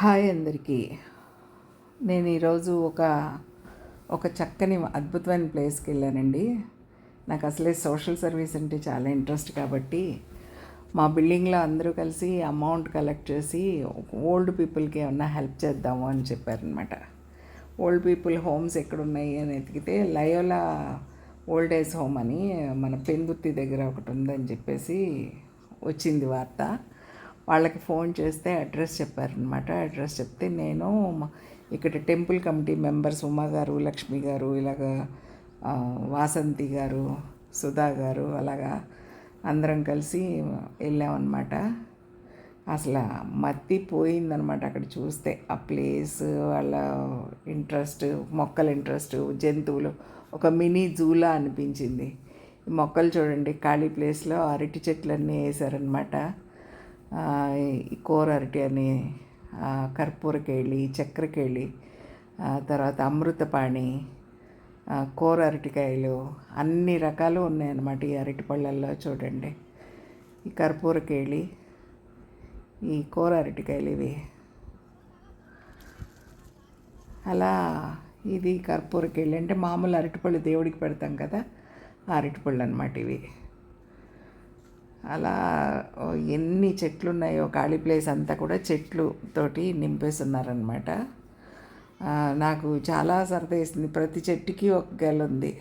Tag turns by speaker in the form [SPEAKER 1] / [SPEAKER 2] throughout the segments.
[SPEAKER 1] Hi అందరికీ. నేను ఈరోజు ఒక ఒక చక్కని అద్భుతమైన ప్లేస్కి వెళ్ళానండి. నాకు అసలే సోషల్ సర్వీస్ అంటే చాలా ఇంట్రెస్ట్ కాబట్టి మా బిల్డింగ్లో అందరూ కలిసి అమౌంట్ కలెక్ట్ చేసి ఓల్డ్ పీపుల్కి ఏమన్నా హెల్ప్ చేద్దాము అని చెప్పారనమాట ఓల్డ్ పీపుల్ హోమ్స్ ఎక్కడున్నాయి అని ఎతికితే లయోలా ఓల్డ్ ఏజ్ హోమ్ అని మన పెందుర్తి దగ్గర ఒకటి ఉందని చెప్పేసి వచ్చింది వార్త. వాళ్ళకి ఫోన్ చేస్తే అడ్రస్ చెప్పారనమాట అడ్రస్ చెప్తే నేను ఇక్కడ టెంపుల్ కమిటీ మెంబర్స్ ఉమా గారు లక్ష్మి గారు ఇలాగ వాసంతి గారు సుధా గారు అలాగా అందరం కలిసి వెళ్ళామన్నమాట. అసలు మత్తి పోయిందనమాట అక్కడ చూస్తే. ఆ ప్లేస్ వాళ్ళ ఇంట్రెస్ట్ మొక్కల ఇంట్రెస్ట్ జంతువులు ఒక మినీ జూలా అనిపించింది. మొక్కలు చూడండి ఖాళీ ప్లేస్లో అరటి చెట్లన్నీ వేసారనమాట ఈ కూర అరటి అని కర్పూరకేళి చక్రకేళి తర్వాత అమృతపాణి కూర అరటికాయలు అన్ని రకాలు ఉన్నాయన్నమాట ఈ అరటి పళ్ళల్లో చూడండి. ఈ కర్పూరకేళి ఈ కూర అరటికాయలు ఇవి. అలా ఇది కర్పూరకేళి అంటే మామూలు అరటిపళ్ళు దేవుడికి పెడతాం కదా ఆ అరటిపళ్ళు అనమాట ఇవి. అలా ఎన్ని చెట్లు ఉన్నాయో ఖాళీ ప్లేస్ అంతా కూడా చెట్లు తోటి నింపేస్తున్నారనమాట నాకు చాలా సరదా వేసింది. ప్రతి చెట్టుకి ఒక గెల ఉంది.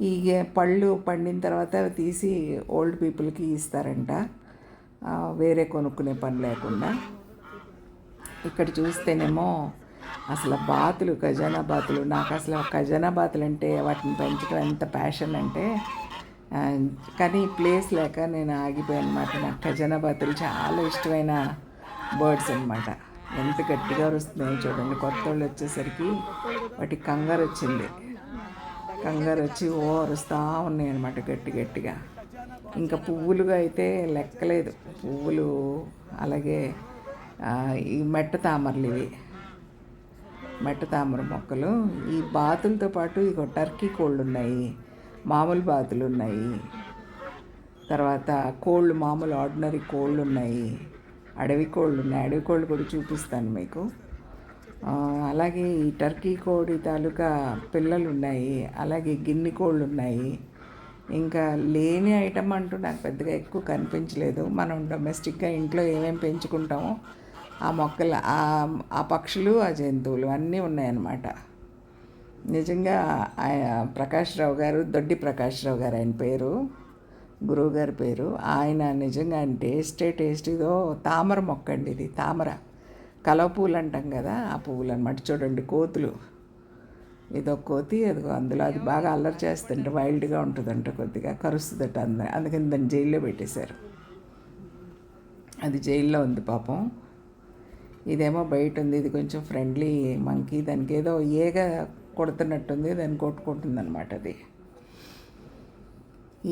[SPEAKER 1] ఈ పళ్ళు పండిన తర్వాత అవి తీసి ఓల్డ్ పీపుల్కి ఇస్తారంట. వేరే కొనుక్కునే పని లేకుండా. ఇక్కడ చూస్తేనేమో అసలు బాతులు ఖజానా బాతులు. నాకు అసలు ఖజానా బాతులు అంటే వాటిని పెంచడం ఎంత ప్యాషన్ అంటే కానీ ప్లేస్ లేక నేను ఆగిపోయాను అనమాట నాకు ఖజానా బాతులు చాలా ఇష్టమైన బర్డ్స్ అనమాట ఎంత గట్టిగా వస్తున్నాయో చూడండి. కొత్త వాళ్ళు వచ్చేసరికి వాటి కంగారు వచ్చింది. కంగారు వచ్చి ఓ అరుస్తూ ఉన్నాయి అనమాట గట్టి గట్టిగా. ఇంకా పువ్వులుగా అయితే లెక్కలేదు. పువ్వులు అలాగే ఈ మెట్ట తామరలు ఇవి. మెట్ట తామర మొక్కలు. ఈ బాతులతో పాటు ఇక టర్కీ కోళ్ళు ఉన్నాయి. మామూలు బాతులు ఉన్నాయి. తర్వాత కోళ్ళు మామూలు ఆర్డినరీ కోళ్ళు ఉన్నాయి. అడవి కోళ్ళు ఉన్నాయి. అడవి కోళ్ళు కూడా చూపిస్తాను మీకు. అలాగే ఈ టర్కీ కోడి తాలూకా పిల్లలు ఉన్నాయి. అలాగే గిన్నె కోళ్ళు ఉన్నాయి. ఇంకా లేని ఐటమ్ అంటూ నాకు పెద్దగా ఎక్కువ కనిపించలేదు. మనం డొమెస్టిక్గా ఇంట్లో ఏమేమి పెంచుకుంటామో ఆ మొక్కలు ఆ ఆ పక్షులు ఆ జంతువులు అన్నీ ఉన్నాయన్నమాట. నిజంగా ఆయన ప్రకాష్ రావు గారు దొడ్డి ప్రకాష్ రావు గారు ఆయన పేరు గురువు గారి పేరు. ఆయన నిజంగా ఆయన టేస్టే టేస్టీదో తామర మొక్క అండి ఇది తామర. కలవ పువ్వులు అంటాం కదా ఆ పువ్వులు అనమాట చూడండి కోతులు. ఇదో కోతి అదిగో అందులో అది బాగా అల్లరి చేస్తుంటే వైల్డ్గా ఉంటుందంట కొద్దిగా కరుస్తుందట అంద అందుకని దాన్ని జైల్లో పెట్టేశారు. అది జైల్లో ఉంది పాపం. ఇదేమో బయట ఉంది ఇది కొంచెం ఫ్రెండ్లీ మంకీ దానికి ఏదో ఏగ కొడుతున్నట్టుంది దాన్ని కొట్టుకుంటుంది అనమాట అది.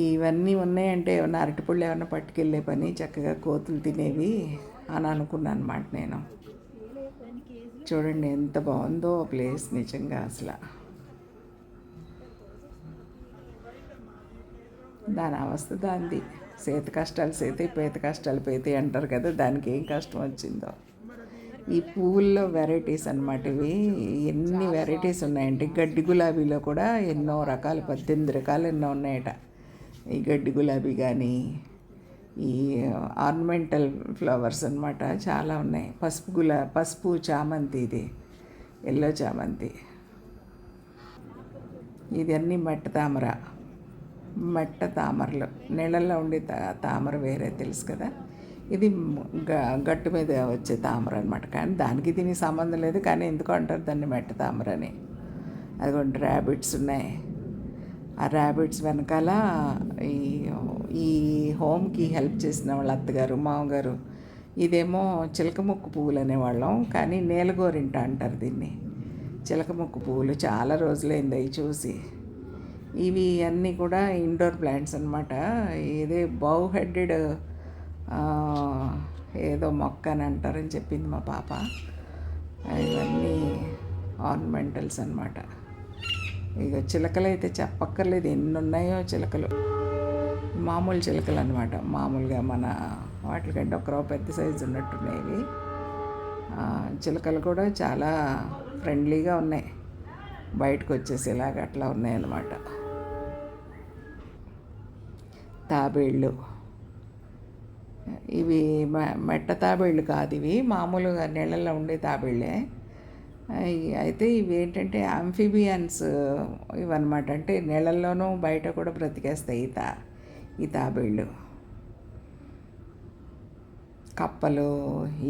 [SPEAKER 1] ఇవన్నీ ఉన్నాయంటే ఏమన్నా అరటిపళ్ళు ఏమన్నా పట్టుకెళ్ళే పని చక్కగా కోతులు తినేవి అని అనుకున్నాను అనమాట నేను. చూడండి ఎంత బాగుందో ప్లేస్ నిజంగా అసలు. దాని అవస్థ దాంది సేత కష్టాలు సేతే పేత కష్టాలు పేతే అంటారు కదా దానికి ఏం కష్టం వచ్చిందో. ఈ పువ్వుల్లో వెరైటీస్ అనమాట ఇవి. ఎన్ని వెరైటీస్ ఉన్నాయంటే గడ్డి గులాబీలో కూడా ఎన్నో రకాలు పద్దెనిమిది రకాలు ఎన్నో ఉన్నాయట. ఈ గడ్డి గులాబీ కానీ ఈ ఆర్నమెంటల్ ఫ్లవర్స్ అన్నమాట చాలా ఉన్నాయి. పసుపు గులా పసుపు చామంతి ఇది ఎల్లో చామంతి. ఇదన్నీ మెట్ట తామర మెట్ట తామరలు. నీళ్ళల్లో ఉండే తా తామర వేరే తెలుసు కదా. ఇది గ గట్టు మీద వచ్చే తామర అనమాట కానీ దానికి దీనికి సంబంధం లేదు. కానీ ఎందుకు అంటారు దాన్ని మెట్ట తామర అని అదిగోండి ర్యాబిట్స్ ఉన్నాయి. ఆ ర్యాబిట్స్ వెనకాల ఈ ఈ హోమ్కి హెల్ప్ చేసిన వాళ్ళ అత్తగారు మామగారు. ఇదేమో చిలకముక్కు పువ్వులు అనేవాళ్ళం. కానీ నేలగోరింట అంటారు దీన్ని. చిలకముక్కు పువ్వులు చాలా రోజులైంది అవి చూసి. ఇవి అన్నీ కూడా ఇండోర్ ప్లాంట్స్ అనమాట ఇదే బౌ హెడెడ్ ఏదో మొక్క అని అంటారని చెప్పింది మా పాప. ఇవన్నీ ఆర్నమెంటల్స్ అనమాట ఇక చిలకలు అయితే చెప్పక్కర్లేదు. ఎన్ని ఉన్నాయో చిలకలు. మామూలు చిలకలు అనమాట మామూలుగా మన వాటికంటే ఒక పెద్ద సైజు ఉన్నట్టున్నాయి చిలకలు కూడా చాలా ఫ్రెండ్లీగా ఉన్నాయి. బయటకు వచ్చేసేలాగా అట్లా ఉన్నాయన్నమాట తాబేళ్ళు. ఇవి మెట్ట తాబేళ్ళు కాదు ఇవి. మామూలుగా నీళ్ళల్లో ఉండే తాబేళ్ళే అయితే ఇవి ఏంటంటే అంఫిబియన్స్ ఇవన్నమాట. అంటే నీళ్ళల్లోనూ బయట కూడా బ్రతికేస్తాయి ఈ తా ఈ తాబేళ్ళు కప్పలు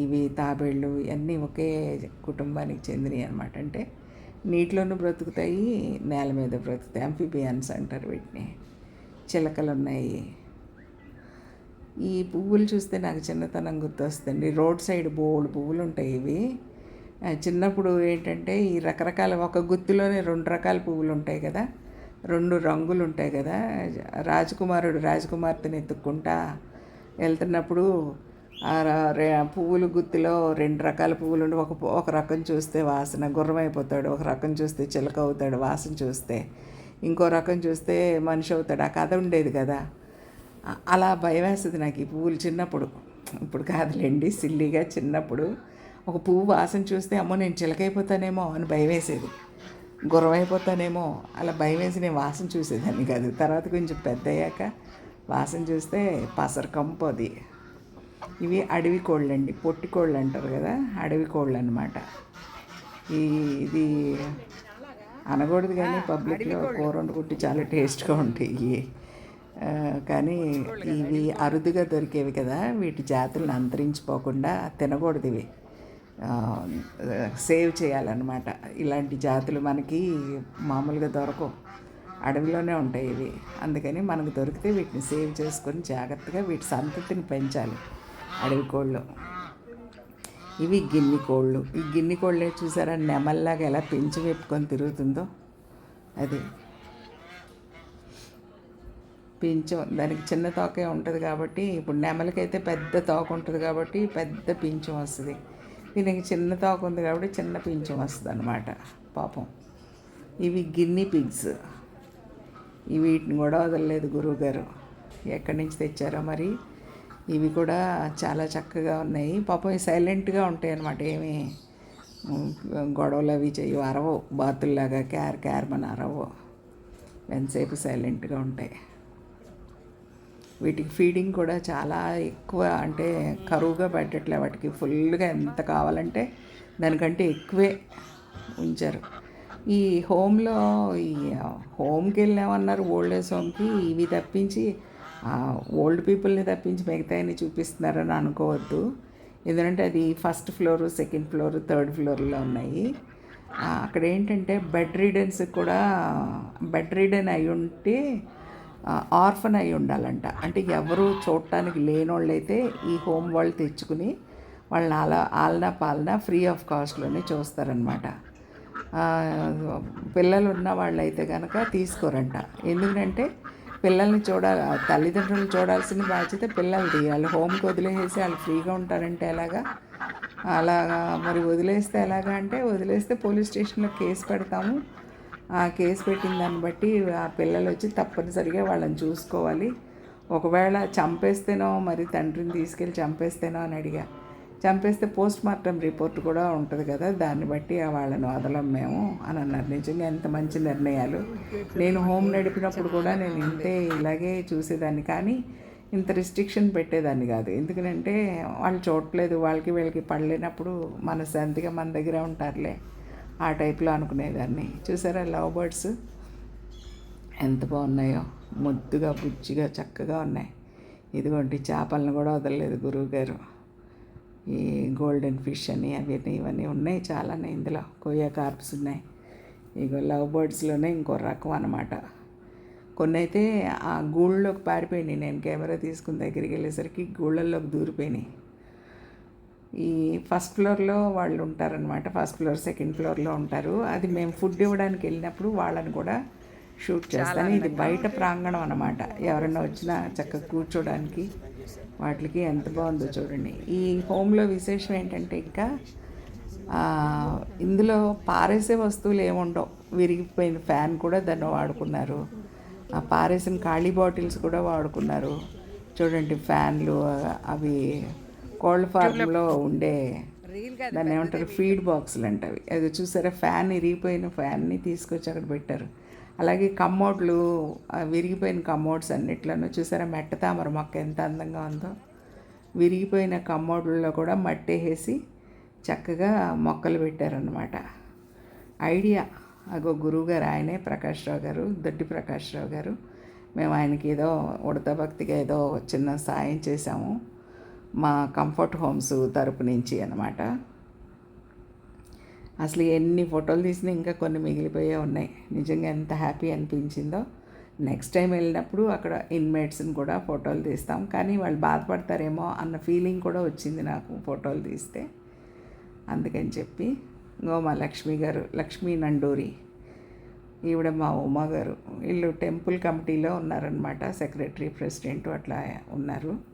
[SPEAKER 1] ఇవి తాబేళ్ళు ఇవన్నీ ఒకే కుటుంబానికి చెందినవి అనమాట అంటే నీటిలోనూ బ్రతుకుతాయి నేల మీద బ్రతుకుతాయి. అంఫిబియన్స్ అంటారు వీటిని. చిలకలు ఉన్నాయి ఈ పువ్వులు చూస్తే నాకు చిన్నతనం గుర్తొస్తుంది. రోడ్ సైడ్ బోల్డ్ పువ్వులు ఉంటాయి ఇవి. చిన్నప్పుడు ఏంటంటే ఈ రకరకాల ఒక గుత్తిలోనే రెండు రకాల పువ్వులు ఉంటాయి కదా. రెండు రంగులు ఉంటాయి కదా. రాజకుమారుడు రాజకుమార్తెని ఎత్తుక్కుంటా వెళ్తున్నప్పుడు ఆ రే- పువ్వులు గుత్తిలో రెండు రకాల పువ్వులు ఉండి ఒక ఒక రకం చూస్తే వాసన గుర్రం అయిపోతాడు ఒక రకం చూస్తే చిలక అవుతాడు వాసన చూస్తే. ఇంకో రకం చూస్తే మనిషి అవుతాడు. ఆ కథ ఉండేది కదా. అలా భయం వేస్తుంది నాకు ఈ పువ్వులు చిన్నప్పుడు. ఇప్పుడు కాదులేండి సిల్లీగా చిన్నప్పుడు. ఒక పువ్వు వాసన చూస్తే అమ్మో నేను చిలకైపోతానేమో అని భయం వేసేది గుర్రం అయిపోతానేమో అలా భయం వేసి నేను వాసన చూసేదాన్ని కాదు. తర్వాత కొంచెం పెద్ద అయ్యాక వాసన చూస్తే పసర కంపు అది. ఇవి అడవి కోళ్ళు అండి పొట్టి కోళ్ళు అంటారు కదా అడవి కోళ్ళు అనమాట ఈ ఇది అనకూడదు కానీ పబ్లిక్లో కూర వండుకుంటే చాలా టేస్ట్గా ఉంటాయి. కానీ ఇవి అరుదుగా దొరికేవి కదా వీటి జాతులను అంతరించిపోకుండా తినకూడదు ఇవి సేవ్ చేయాలన్నమాట. ఇలాంటి జాతులు మనకి మామూలుగా దొరకవు. అడవిలోనే ఉంటాయి ఇవి. అందుకని మనకు దొరికితే వీటిని సేవ్ చేసుకొని జాగ్రత్తగా వీటి సంతతిని పెంచాలి అడవి కోళ్ళు. ఇవి గిన్నె కోళ్ళు. ఈ గిన్నె కోళ్ళే చూసారా నెమల్లాగా ఎలా పెంచి పెట్టుకొని తిరుగుతుందో. అది పించం దానికి చిన్న తోకే ఉంటుంది కాబట్టి ఇప్పుడు నెమలికైతే పెద్ద తోక ఉంటుంది కాబట్టి పెద్ద పించం వస్తుంది. దీనికి చిన్న తోక ఉంది కాబట్టి చిన్న పించం వస్తుంది అనమాట పాపం. ఇవి గిన్ని పిగ్స్. వీటిని కూడా వదలలేదు గురువుగారు. ఎక్కడి నుంచి తెచ్చారో మరి. ఇవి కూడా చాలా చక్కగా ఉన్నాయి. పాపం సైలెంట్గా ఉంటాయి అన్నమాట ఏమి గొడవలు అవి చెయ్యి అరవవు. బాతుల్లాగా క్యార్ క్యార్ మన అరవవు. ఎంతసేపు సైలెంట్గా ఉంటాయి. వీటికి ఫీడింగ్ కూడా చాలా ఎక్కువ అంటే కరువుగా పెట్టట్లే వాటికి. ఫుల్గా ఎంత కావాలంటే దానికంటే ఎక్కువే ఉంచారు. ఈ హోమ్లో ఈ హోమ్కి వెళ్ళామన్నారు ఓల్డ్ ఏజ్ హోమ్కి. ఇవి తప్పించి ఓల్డ్ పీపుల్ని తప్పించి మిగతాయన్ని చూపిస్తున్నారని అనుకోవద్దు. ఎందుకంటే అది first floor second floor third ఫ్లోర్లో ఉన్నాయి. అక్కడ ఏంటంటే బెడ్ రీడన్స్ కూడా బెడ్ రీడన్ అయి ఉంటే ఆర్ఫన్ అయి ఉండాలంట. అంటే ఎవరు చూడటానికి లేనోళ్ళైతే ఈ హోమ్ వాళ్ళు తెచ్చుకుని వాళ్ళని అలా ఆలనా పాలనా ఫ్రీ ఆఫ్ కాస్ట్లోనే చూస్తారనమాట పిల్లలు ఉన్న వాళ్ళైతే కనుక తీసుకోరంట. ఎందుకంటే పిల్లల్ని చూడాలి తల్లిదండ్రులు చూడాల్సిన బాధ్యత పిల్లలది. వాళ్ళు హోమ్కి వదిలేసేసి వాళ్ళు ఫ్రీగా ఉంటారంటే ఎలాగా? అలాగా మరి వదిలేస్తే ఎలాగా అంటే వదిలేస్తే పోలీస్ స్టేషన్లో కేసు పెడతాము. ఆ కేసు పెట్టిన దాన్ని బట్టి ఆ పిల్లలు వచ్చి తప్పనిసరిగా వాళ్ళని చూసుకోవాలి. ఒకవేళ చంపేస్తేనో మరి తండ్రిని తీసుకెళ్ళి చంపేస్తేనో అని అడిగా. చంపేస్తే పోస్ట్ మార్టం రిపోర్ట్ కూడా ఉంటుంది కదా దాన్ని బట్టి వాళ్ళను వాళ్ళని వదలం మేము అని అన్నారు. నిజంగా ఎంత మంచి నిర్ణయాలు. నేను హోమ్ నడిపినప్పుడు కూడా నేను ఇంతే ఇలాగే చూసేదాన్ని. కానీ ఇంత రిస్ట్రిక్షన్ పెట్టేదాన్ని కాదు. ఎందుకంటే వాళ్ళు చూడట్లేదు వాళ్ళకి వీళ్ళకి పడలేనప్పుడు మనశాంతిగా మన దగ్గర ఉంటారులే. ఆ టైప్లో అనుకునేదాన్ని. చూసారా లవ్ బర్డ్స్? ఎంత బాగున్నాయో. ముద్దుగా బుజ్జిగా చక్కగా ఉన్నాయి. ఇదిగోండి చేపలను కూడా వదలలేదు గురువుగారు. ఈ గోల్డెన్ ఫిష్ అని అవన్నీ ఇవన్నీ ఉన్నాయి చాలానే ఇందులో. కొయ్య కార్ప్స్ ఉన్నాయి. ఇగో లవ్ బర్డ్స్లోనే ఇంకో రకం అనమాట కొన్ని అయితే ఆ గూళ్ళలోకి పారిపోయినాయి. నేను కెమెరా తీసుకుని దగ్గరికి వెళ్ళేసరికి గూళ్ళల్లోకి దూరిపోయినాయి. ఈ ఫస్ట్ ఫ్లోర్లో వాళ్ళు ఉంటారనమాట ఫస్ట్ ఫ్లోర్ సెకండ్ ఫ్లోర్లో ఉంటారు. అది మేము ఫుడ్ ఇవ్వడానికి వెళ్ళినప్పుడు వాళ్ళని కూడా షూట్ చేస్తాను. ఇది బయట ప్రాంగణం అనమాట ఎవరైనా వచ్చినా చక్కగా కూర్చోడానికి వాటికి ఎంత బాగుందో చూడండి. ఈ హోమ్లో విశేషం ఏంటంటే ఇంకా ఇందులో పారేసే వస్తువులు ఏముండవు విరిగిపోయిన ఫ్యాన్ కూడా దాన్ని వాడుకున్నారు. ఆ పారేసిన ఖాళీ బాటిల్స్ కూడా వాడుకున్నారు. చూడండి ఫ్యాన్లు అవి కోళ్ళ ఫార్మ్లో ఉండే దాన్ని ఏమంటారు? ఫీడ్ బాక్సులు అంటవి. అది చూసారా? ఫ్యాన్ ఇరిగిపోయిన ఫ్యాన్ని తీసుకొచ్చి అక్కడ పెట్టారు. అలాగే కమ్మోడ్లు విరిగిపోయిన కమ్మోడ్స్ అన్నిట్లోనూ చూసారా? మెట్ట తామర మొక్క ఎంత అందంగా ఉందో. విరిగిపోయిన కమ్మోడ్లలో కూడా మట్టి వేసి చక్కగా మొక్కలు పెట్టారనమాట ఐడియా. అగో గురువుగారు ఆయనే ప్రకాష్ రావు గారు దొడ్డి ప్రకాష్ రావు గారు. మేము ఆయనకి ఏదో ఉడత భక్తిగా ఏదో చిన్న సాయం చేశాము. మా కంఫర్ట్ హోమ్స్ తరపు నుంచి అనమాట అసలు ఎన్ని ఫోటోలు తీసినా ఇంకా కొన్ని మిగిలిపోయే ఉన్నాయి. నిజంగా ఎంత హ్యాపీ అనిపించిందో. నెక్స్ట్ టైం వెళ్ళినప్పుడు అక్కడ ఇన్మేట్స్ని కూడా ఫోటోలు తీస్తాం. కానీ వాళ్ళు బాధపడతారేమో అన్న ఫీలింగ్ కూడా వచ్చింది నాకు ఫోటోలు తీస్తే. అందుకని చెప్పి ఇంకో మా లక్ష్మి గారు లక్ష్మీ నండూరి ఈవిడ మా ఉమా గారు వీళ్ళు టెంపుల్ కమిటీలో ఉన్నారనమాట సెక్రటరీ ప్రెసిడెంట్ అట్లా ఉన్నారు.